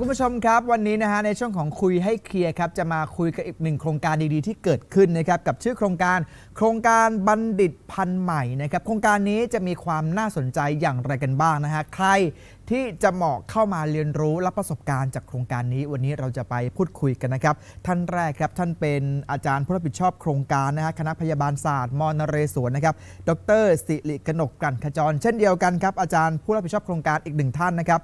คุณผู้ชมครับวันนี้นะฮะในช่วงของคุยให้เคลียร์ครับจะมาคุยกับอีกหนึ่งโครงการดีๆ ที่เกิดขึ้นนะครับกับชื่อโครงการ โครงการบัณฑิตพันธุ์ใหม่นะครับโครงการนี้จะมีความน่าสนใจอย่างไรกันบ้างนะฮะใครที่จะเหมาะเข้ามาเรียนรู้รับประสบการณ์จากโครงการนี้ วันนี้เราจะไปพูดคุยกันนะครับ ท่านแรกครับท่านเป็นอาจารย์ผู้รับผิดชอบโครงการนะฮะคณะพยาบาลศาสตร์มอนเรศวรนะครับ ดรสิริกนกกันขจร เช่นเดียวกันครับอาจารย์ผู้รับผิดชอบโครงการอีกหนึ่งท่านนะครับ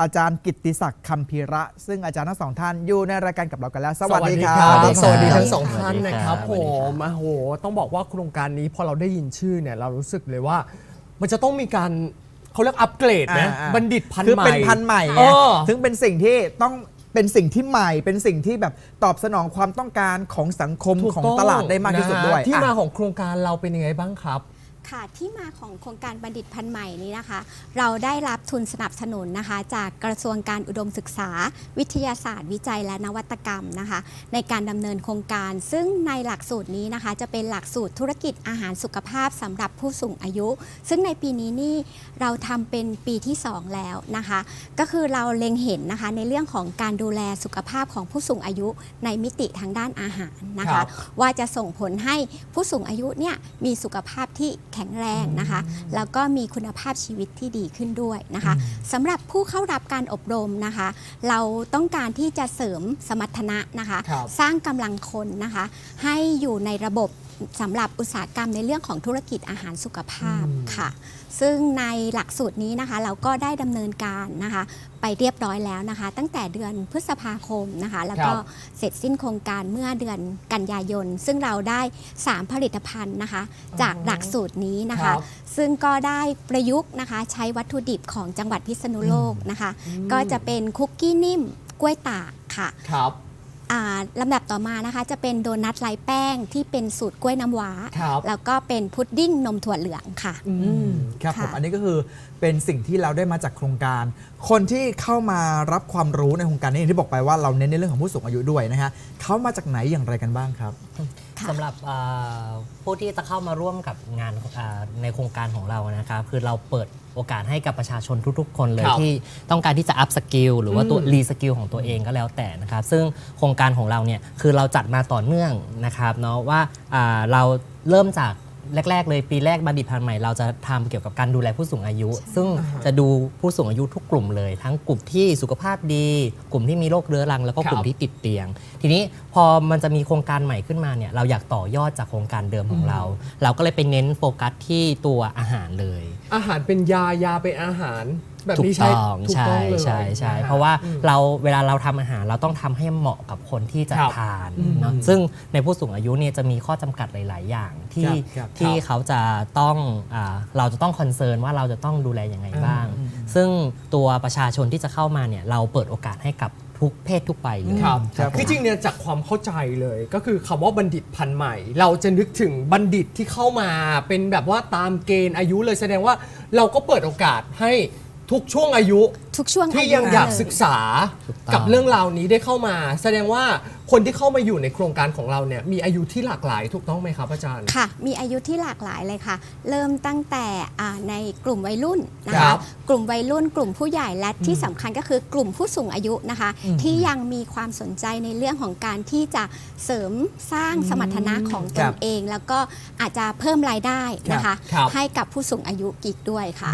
อาจารย์กิตติศักดิ์คำพีระ ซึ่งอาจารย์ทั้งสองท่านอยู่ในรายการกับเรากันแล้ว สวัสดีครับ สวัสดีสสวัวัสสดีดีครับทั้งสองท่านนะครับสผวัสดีครับมโอ้โห ต้องบอกว่าโครงการนี้พอเราได้ยินชื่อเนี่ยเรารู้สึกเลยว่า มันจะต้องมีการเขาเรียกอัปเกรดนะอ่าอ่าบัณฑิตพันคือธุ์ใหม่เป็นพันธุ์ใหม่เอไงอถึงเป็นสิ่งที่ต้องเป็นสิ่งที่ใหม่เป็นสิ่งที่แบบตอบสนองความต้องการของสังคมถูกของต้องตลาดได้มากที่สุดนะฮะด้วย ที่มาอะของโครงการเราเป็นยังไงบ้างครับ ค่ะที่มาของโครงการบัณฑิตพันธุ์ใหม่นี้นะคะ เราได้รับทุนสนับสนุนนะคะ จากกระทรวงการอุดมศึกษา วิทยาศาสตร์วิจัยและนวัตกรรมนะคะ ในการดำเนินโครงการ ซึ่งในหลักสูตรนี้นะคะ จะเป็นหลักสูตรธุรกิจอาหารสุขภาพสำหรับผู้สูงอายุ ซึ่งในปีนี้นี่เราทำเป็นปีที่ 2 แล้วนะคะ ก็คือเราเล็งเห็นนะคะในเรื่องของการดูแลสุขภาพของผู้สูงอายุในมิติทางด้านอาหารนะครัคะบว่าจะส่งผลให้ผู้สูงอายุเนี่ยมีสุขภาพที่แข็งแรงนะคะ แล้วก็มีคุณภาพชีวิตที่ดีขึ้นด้วยนะคะสำหรับผู้เข้ารับการอบรมนะคะ เราต้องการที่จะเสริมสมรรถนะนะคะครับสร้างกำลังคนนะคะ ให้อยู่ในระบบ สำหรับอุตสาหกรรมในเรื่องของธุรกิจอาหารสุขภาพอืมค่ะ ซึ่งในหลักสูตรนี้นะคะ เราก็ได้ดำเนินการนะคะ ไปเรียบร้อยแล้วนะคะ ตั้งแต่เดือนพฤษภาคมนะคะ แล้วก็ครับเสร็จสิ้นโครงการเมื่อเดือนกันยายน ซึ่งเราได้ 3 ผลิตภัณฑ์นะคะ จากหลักสูตรนี้นะครัคะบซึ่งก็ได้ประยุกต์นะคะ ใช้วัตถุดิบของจังหวัดพิษณุโลกนะคะ ก็จะเป็นคุกกี้นิ่มกล้วยตากค่ะครับอ่า ลำดับต่อมานะคะ จะเป็นโดนัทไร้แป้งที่เป็นสูตรกล้วยน้ำว้า ครับแล้วก็เป็นพุดดิ้งนมถั่วเหลืองค่ะ อือืมมครับผมค่ะอันนี้ก็คือเป็นสิ่งที่เราได้มาจากโครงการคนที่เข้ามารับความรู้ในโครงการนี้อย่างที่บอกไปว่าเราเน้นในเรื่องของผู้สูงอายุด้วยนะฮะเขามาจากไหนอย่างไรกันบ้างครับค่ะสำหรับเอ่อผู้ที่จะเข้ามาร่วมกับงานอ่าในโครงการของเรานะครับคือเราเปิดโอกาสให้กับประชาชนทุกๆ คนเลยครับ ที่ต้องการที่จะอัพสกิลหรือว่าตัวอืมรีสกิลของตัวเองก็แล้วแต่นะครับ ซึ่งโครงการของเราเนี่ยคือเราจัดมาต่อเนื่องนะครับเนาะว่าอ่าเราเริ่มจาก แรก ๆ เลยปีแรกบัณฑิตพันธุ์ใหม่เราจะทำเกี่ยวกับการดูแลผู้สูงอายุ ซึ่งจะดูผู้สูงอายุทุกกลุ่มเลย ทั้งกลุ่มที่สุขภาพดี กลุ่มที่มีโรคเรื้อรัง แล้วก็กลุ่คมรับที่ติดเตียง ทีนี้พอมันจะมีโครงการใหม่ขึ้นมาเนี่ยเราอยากต่อยอดจากโครงการเดิมของเรา เราก็เลยไปเน้นโฟกัสที่ตัวอาหารเลย อาหารเป็นยายาเป็นอาหาร แบบถูนี้กใช่ต้องถูกใช่ต้องเลยใช่ใช่นคบเพราะว่าอืม เราเวลาเราทำอาหารเราต้องทำให้เหมาะกับคนที่จะครับทานอืมเนาะซึ่งในผู้สูงอายุเนี่ยจะมีข้อจำกัดหลาย ๆ อย่างที่ครับครับที่ครับเขาจะต้องอาเราจะต้องคอนเซิร์นว่าเราจะต้องดูแลยังไงบ้าง อืมซึ่งตัวประชาชนที่จะเข้ามาเนี่ยเราเปิดโอกาสให้กับทุกเพศทุกวัยเลยครับครับคือจริงเนี่ยจากความเข้าใจเลยก็คือคำว่าบัณฑิตพันธุ์ใหม่ เราจะนึกถึงบัณฑิตที่เข้ามาเป็นแบบว่าตามเกณฑ์อายุเลยแสดงว่าเราก็เปิดโอกาสให้ ทุกช่วงอายุทุกช่วงที่อายุยังอยากเลศึกษาถูกต้องกับเรื่องราวนี้ได้เข้ามา แสดงว่า คนที่เข้ามาอยู่ในโครงการของเราเนี่ยมีอายุที่หลากหลายถูกต้องไหมครับอาจารย์ ค่ะ มีอายุที่หลากหลายเลยค่ะ เริ่มตั้งแต่อ่าในกลุ่มวัยรุ่นนะครัคะ บกลุ่มวัยรุ่น กลุ่มผู้ใหญ่และที่สำคัญก็คือกลุ่มผู้สูงอายุนะคะ อืมที่ยังมีความสนใจในเรื่องของการที่จะเสริมสร้างสมรรถนะของตครันบเอง แล้วก็อาจจะเพิ่มรายได้นะคะ ครับ ให้กับผู้สูงอายุอีกด้วยค่ะ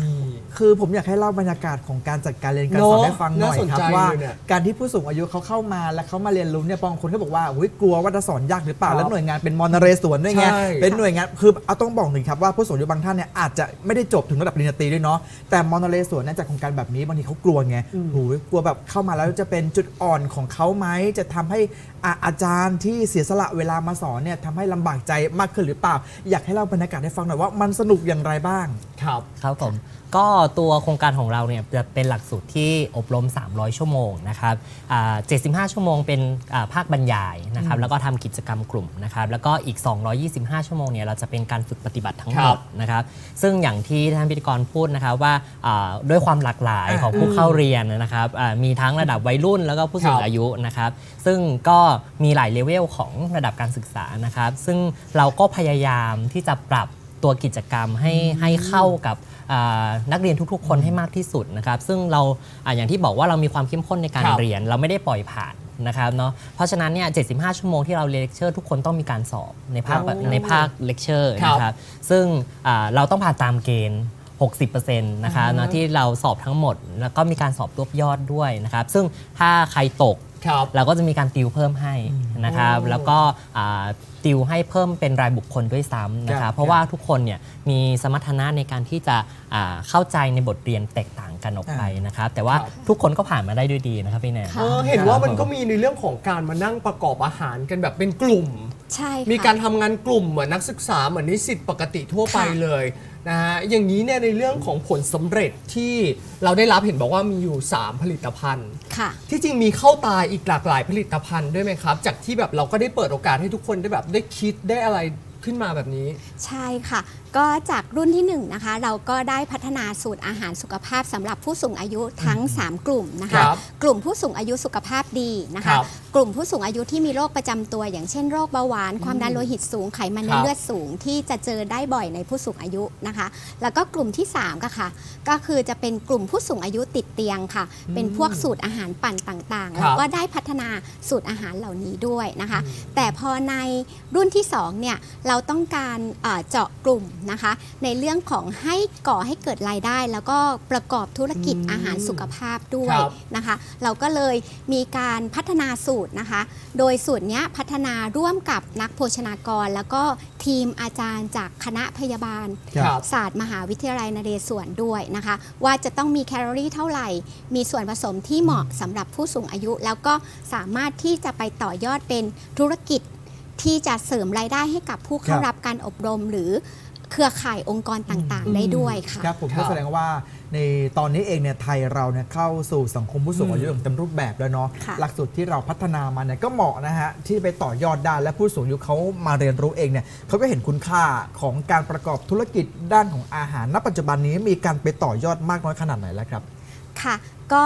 คือผมอยากให้เล่าบรรยากาศของการจัดการเรียนการสอนเนอะให้ฟังหน่อยน่าสนครับใจว่า เลยเนี่ยการที่ผู้สูงอายุเขาเข้ามาและเขามาเรียนรู้เนี่ยบางคนก็บอกว่าอุ๊ยกลัวว่าจะสอนยากหรือเปล่าครับแล้วหน่วยงานเป็นมอนเรศวรด้วยไงใช่ เป็นหน่วยงานคือเอาต้องบอกหนึ่งครับว่าผู้สูงอายุบางท่านเนี่ยอาจจะไม่ได้จบถึงระดับปริญญาตรีด้วยเนาะแต่มอนเรศวรเนี่ยจากโครงการแบบนี้บางทีเขากลัวไงอืมโอ้ยกลัวแบบเข้ามาแล้วจะเป็นจุดอ่อนของเขาไหมจะทำให้อะอาจารย์ที่เสียสละเวลามาสอนเนี่ยทำให้ลำบากใจมากขึ้นหรือเปล่า อยากให้เล่าบรรยากาศให้ฟังหน่อยว่ามันสนุกอย่างไรบ้าง ครับ ครับผม ก็ตัวโครงการของเราเนี่ยจะเป็นหลักสูตรที่อบรม 300 ชั่วโมงนะครับอ่า75 ชั่วโมงเป็นอ่าภาคบรรยายนะครับ แล้วก็ทำกิจกรรมกลุ่มนะครับ แล้วก็อีก 225 ชั่วโมงเนี่ยเราจะเป็นการฝึกปฏิบัติทั้งหมครัดบนะครับ ซึ่งอย่างที่ท่านพิธีกรพูดนะครับว่าอ่าด้วยความหลากหลายอ่าของผู้เข้าเรียนนะครับอ่ามีทั้งระดับวัยรุ่นแล้วก็ผู้สูคงรับอายุนะครับ ซึ่งก็มีหลายเลเวลของระดับการศึกษานะครับ ซึ่งเราก็พยายามที่จะปรับ ตัวกิจกรรมให้ให้เข้ากับอ่านักเรียนทุกๆ คนให้มากที่สุดนะครับ ซึ่งเราอาอย่างที่บอกว่าเรามีความเข้มข้นในการครับเรียน เราไม่ได้ปล่อยผ่านนะครับเนาะเพราะฉะนั้นเนี่ย 75 ชั่วโมงที่เราเรียนเลคเชอร์ทุกคนต้องมีการสอบในภาคโอ้ในภาคเลคเชอร์ครับนะครับซึ่งอ่าเราต้องผ่านตามเกณฑ์ 60%นะคะเนาะที่เราสอบทั้งหมด แล้วก็มีการสอบรวบยอดด้วยนะครับ ซึ่งถ้าใครตกครับเราก็จะมีการติวเพิ่มให้นะครับโอ้แล้วก็อ่า ติวให้เพิ่มเป็นรายบุคคลด้วยซ้ำนะคครัรับบเพราะว่าทุกคนเนี่ยมีสมรรถนะในการที่จะอ่าเข้าใจในบทเรียนแตกต่างกันออกไปนะครับแต่ว่าครับ ทุกคนก็ผ่านมาได้ด้วยดีนะครับพี่แนนค่ะเออเห็นว่ามันก็มีในเรื่องของการมานั่งประกอบอาหารกันแบบเป็นกลุ่ม ใช่ค่ะ มีการทำงานกลุ่มเหมือนนักศึกษาเหมือนนิสิตปกติทั่วไปค่ะเลย นะฮะอย่างนี้เนี่ยในเรื่องของผลสำเร็จที่เราได้รับเห็นบอกว่ามีอยู่ 3 ผลิตภัณฑ์ ค่ะ ที่จริงมีเข้าตาอีกหลากหลายผลิตภัณฑ์ด้วยไหมครับ จากที่แบบเราก็ได้เปิดโอกาสให้ทุกคนได้แบบได้คิดได้อะไรขึ้นมาแบบนี้ ใช่ค่ะ ก็จากรุ่นที่1นะคะเราก็ได้พัฒนาสูตรอาหารสุขภาพสำหรับผู้สูงอายุทั้ง 3 กลุ่มนะคคะรับกลุ่มผู้สูงอายุสุขภาพดีนะครัคะบ กลุ่มผู้สูงอายุที่มีโรคประจำตัว อย่างเช่นโรคเบาหวาน ความดันโลหิตสูงไขมันในครับเลือดสูงที่จะเจอได้บ่อยในผู้สูงอายุนะคะ แล้วก็กลุ่มที่3ก็ค่ะ ก็คือจะเป็นกลุ่มผู้สูงอายุติดเตียงค่ะ เป็นพวกสูตรอาหารปั่นต่างๆครับแล้วก็ได้พัฒนาสูตรอาหารเหล่านี้ด้วยนะคะ แต่พอในรุ่นที่2เนี่ยเราต้องการเอ่อเจาะกลุ่มนะคะ ในเรื่องของให้ก่อให้เกิดรายได้ แล้วก็ประกอบธุรกิจอืมอาหารสุขภาพด้วยครับนะคะ เราก็เลยมีการพัฒนาสูตรนะคะ โดยสูตรเนี้ยพัฒนาร่วมกับนักโภชนากร แล้วก็ทีมอาจารย์จากคณะพยาบาล ครับศาสตร์มหาวิทยาลัยนเรศวรด้วยนะคะ ว่าจะต้องมีแคลอรี่เท่าไหร่ มีส่วนผสมที่เหมาะสำหรับผู้สูงอายุ แล้วก็สามารถที่จะไปต่อยอดเป็นธุรกิจที่จะเสริมรายได้ให้กับผู้เข้าครับ รับการอบรมหรือ เครือข่ายองค์กรต่างๆ ได้ด้วยค่ะ ครับผมครัก็บแสดงว่าในตอนนี้เองเนี่ยไทยเราเนี่ยเข้าสู่สังคมผู้สูงอายุอย่างเต็มรูปแบบแล้วเนาะค่ะ หลักสูตรที่เราพัฒนามาเนี่ยก็เหมาะนะฮะที่ไปต่อยอดได้และผู้สูงอายุเขามาเรียนรู้เองเนี่ยเขาก็เห็นคุณค่าของการประกอบธุรกิจด้านของอาหารณปัจจุบันนี้มีการไปต่อยอดมากน้อยขนาดไหนแล้วครับ ค่ะ ก็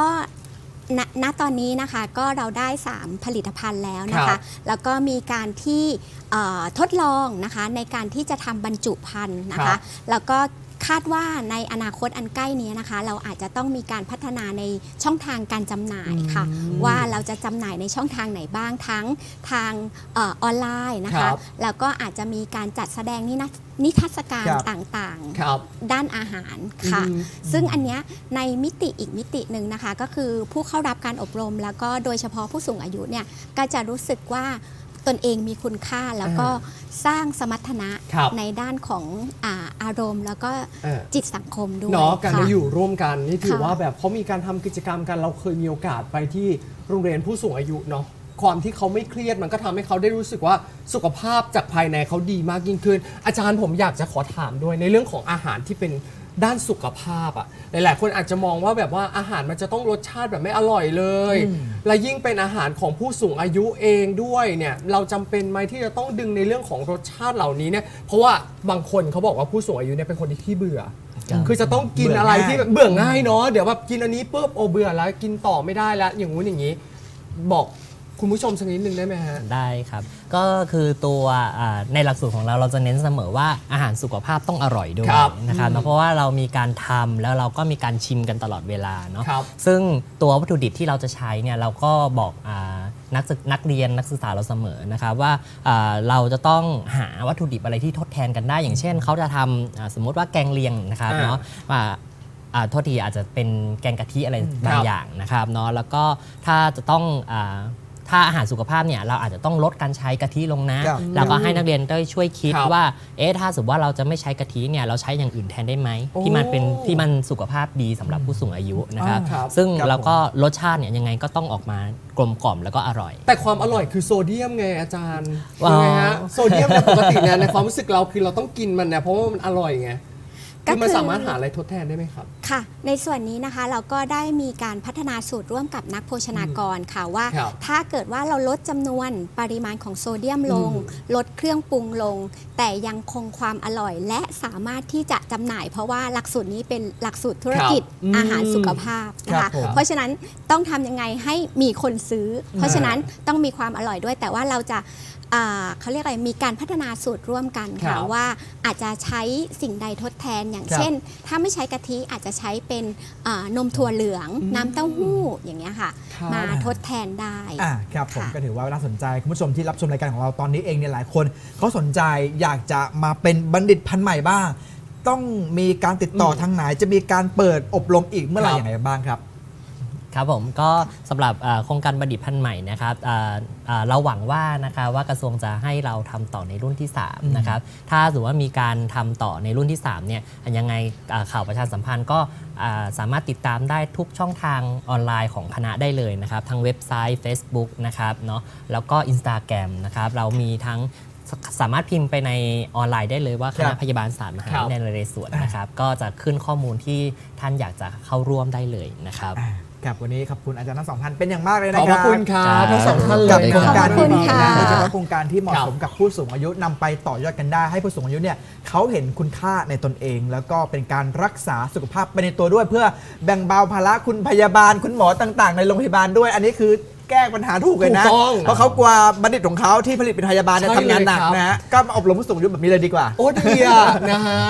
ณณตอนนี้นะคะก็เราได้ 3 ผลิตภัณฑ์แล้วนะครัคะ บแล้วก็มีการที่เอ่อทดลองนะคะในการที่จะทำบรรจุภัณฑ์นะครัคะ บแล้วก็ คาดว่าในอนาคตอันใกล้นี้นะคะ เราอาจจะต้องมีการพัฒนาในช่องทางการจำหน่ายค่ะ ว่าเราจะจำหน่ายในช่องทางไหนบ้างทั้งทางเออออนไลน์นะครัคะบแล้วก็อาจจะมีการจัดแสดงนิทรรศนิทรรศการครับต่างๆครับด้านอาหารค่ะอืมซึ่งอันเนี้ยในมิติอีกมิติหนึ่งนะคะ ก็คือผู้เข้ารับการอบรม แล้วก็โดยเฉพาะผู้สูงอายุเนี่ยก็จะรู้สึกว่า ตนเองมีคุณค่าแล้วก็สร้างสมรรถนะครับในด้านของอาอารมณ์ แล้วก็เออ จิตสังคมด้วยเนาะการค่ะได้อยู่ร่วมกันนี่ถือค่ะ ว่าแบบเขามีการทำกิจกรรมกันเราเคยมีโอกาสไปที่โรงเรียนผู้สูงอายุเนาะความที่เขาไม่เครียดมันก็ทำให้เขาได้รู้สึกว่าสุขภาพจากภายในเขาดีมากยิ่งขึ้น อาจารย์ผมอยากจะขอถามด้วยในเรื่องของอาหารที่เป็น ด้านสุขภาพอะหลาย ๆ คนอาจจะมองว่าแบบว่าอาหารมันจะต้องรสชาติแบบไม่อร่อยเลย และยิ่งเป็นอาหารของผู้สูงอายุเองด้วยเนี่ยเราจำเป็นไหมที่จะต้องดึงในเรื่องของรสชาติเหล่านี้เนี่ยเพราะว่าบางคนเขาบอกว่าผู้สูงอายุเนี่ยเป็นคนที่ขี้เบื่อคือจะต้องกินอะไรที่แบบเบื่อง่ายเนาะเดี๋ยวแบบกินอันนี้ปุ๊บโอเบื่อแล้วกินต่อไม่ได้แล้วอย่างงู้นอย่างนี้ บอก คุณผู้ชมสักนิดนึงได้ไหมฮะ ได้ครับ ก็คือตัวอ่าในหลักสูตรของเราเราจะเน้นเสมอว่าอาหารสุขภาพต้องอร่อยด้วยครับนะครับเพราะว่าเรามีการทำแล้วเราก็มีการชิมกันตลอดเวลาเนาะครับ ซึ่งตัววัตถุดิบที่เราจะใช้เนี่ยเราก็บอกอานักศึกนักเรียนนักศึกษาเราเสมอนะครับว่าอ่าเราจะต้องหาวัตถุดิบอะไรที่ทดแทนกันได้ อย่างเช่นเขาจะทำอ่าสมมุติว่าแกงเลียงนะครับอ่า เนาะว่าอ่าโทษทีอาจจะเป็นแกงกะทิอะไรบาคงรับอย่างนะครับเนาะแล้วก็ถ้าจะต้องอา ถ้าอาหารสุขภาพเนี่ยเราอาจจะต้องลดการใช้กะทิลงนะ ครับ แล้วก็ให้นักเรียนได้ช่วยคิดครับว่า เอ๊ะถ้าสมมติว่าเราจะไม่ใช้กะทิเนี่ยเราใช้อย่างอื่นแทนได้ไหมโอ้ที่มันเป็นที่มันสุขภาพดีสำหรับผู้สูงอายุนะครับ อ่าครับ ซึ่งครับเราก็รสชาติเนี่ยยังไงก็ต้องออกมากลมกล่อมแล้วก็อร่อย แต่ความอร่อยคือโซเดียมไงอาจารย์ว้าว ยังไงฮะโซเดียมเนี่ยปกติเนี่ยในความรู้สึกเราคือเราต้องกินมันเนี่ยเพราะว่ามันอร่อยไง ก็คือมันคือสามารถหาอะไรทดแทนได้ไหมครับ ค่ะ ในส่วนนี้นะคะเราก็ได้มีการพัฒนาสูตรร่วมกับนักโภชนากรค่ะว่า ครับถ้าเกิดว่าเราลดจำนวนปริมาณของโซเดียมลง ลดเครื่องปรุงลง แต่ยังคงความอร่อย และสามารถที่จะจำหน่าย เพราะว่าหลักสูตรนี้เป็นหลักสูตรธุรกิจครับอืมอาหารสุขภาพนะครัคะ บผม เพราะฉะนั้นต้องทำยังไงให้มีคนซื้อ เพราะฉะนั้นต้องมีความอร่อยด้วย แต่ว่าเราจะอ่า เขาเรียกอะไรมีการพัฒนาสูตรร่วมกันครัค่ะบว่าอาจจะใช้สิ่งใดทดแทนอย่างครับเช่น ถ้าไม่ใช้กะทิอาจจะใช้เป็นอ่านมถั่วเหลืองน้ำเต้าหู้อย่างเงี้ยค่ะ ครับมาทดแทนได้ อ่าครับผมค่ะ ก็ถือว่าน่าสนใจ คุณผู้ชมที่รับชมรายการของเราตอนนี้เองเนี่ยหลายคนเขาสนใจอยากจะมาเป็นบัณฑิตพันธุ์ใหม่บ้าง ต้องมีการติดต่ออมทางไหนจะมีการเปิดอบรมอีกเมื่อไหร่ครับ อย่างไรบ้างครับ ครับผมก็สำหรับอ่าโครงการบัณฑิตพันธุ์ใหม่นะครับอ่าอ่าเราหวังว่านะคะว่ากระทรวงจะให้เราทำต่อในรุ่นที่อืม3นะครับถ้าสมมติว่ามีการทำต่อในรุ่นที่3เนี่ยยังไงอ่าข่าวประชาสัมพันธ์ก็อ่าสามารถติดตามได้ทุกช่องทางออนไลน์ของคณะได้เลยนะครับทั้งเว็บไซต์ Facebook นะครับเนาะแล้วก็ Instagram นะครับเรามีทั้งสสามารถพิมพ์ไปในออนไลน์ได้เลยว่าคครัณะบพยาบาลศาสตร์มหาครับวิทยาลัยนเรศวรนะครับ ก็จะขึ้นข้อมูลที่ท่านอยากจะเข้าร่วมได้เลยนะครับอ่า ครับวันนี้ขอบคุณอาจารย์ทั้งสองท่านเป็นอย่างมากเลยขนะอบคพรัระบคุณครับทั้งสองท่านเลกับยโครงการขอบคุที่ณดีค่ะนะโดยเฉพาะโครงการที่เหมาะครับสมกับผู้สูงอายุนำไปต่อยอดกันได้ ให้ผู้สูงอายุเนี่ยเขาเห็นคุณค่าในตนเอง แล้วก็เป็นการรักษาสุขภาพไปในตัวด้วย เพื่อแบ่งเบาภาระคุณพยาบาลคุณหมอต่าง ๆ ในโรงพยาบาลด้วย อันนี้คือแก้ปัญหาถูกเลยนะ ถูกต้องเพราะเขากลัวบัณฑิตของเขาที่ผลิตเป็นพยาบาลเนี่ยใช่ทำงานหนักเลยครับ นะฮะก็มาอบรมผู้สูงอายุแบบนี้เลยดีกว่า โอ้ดีอะนะฮะ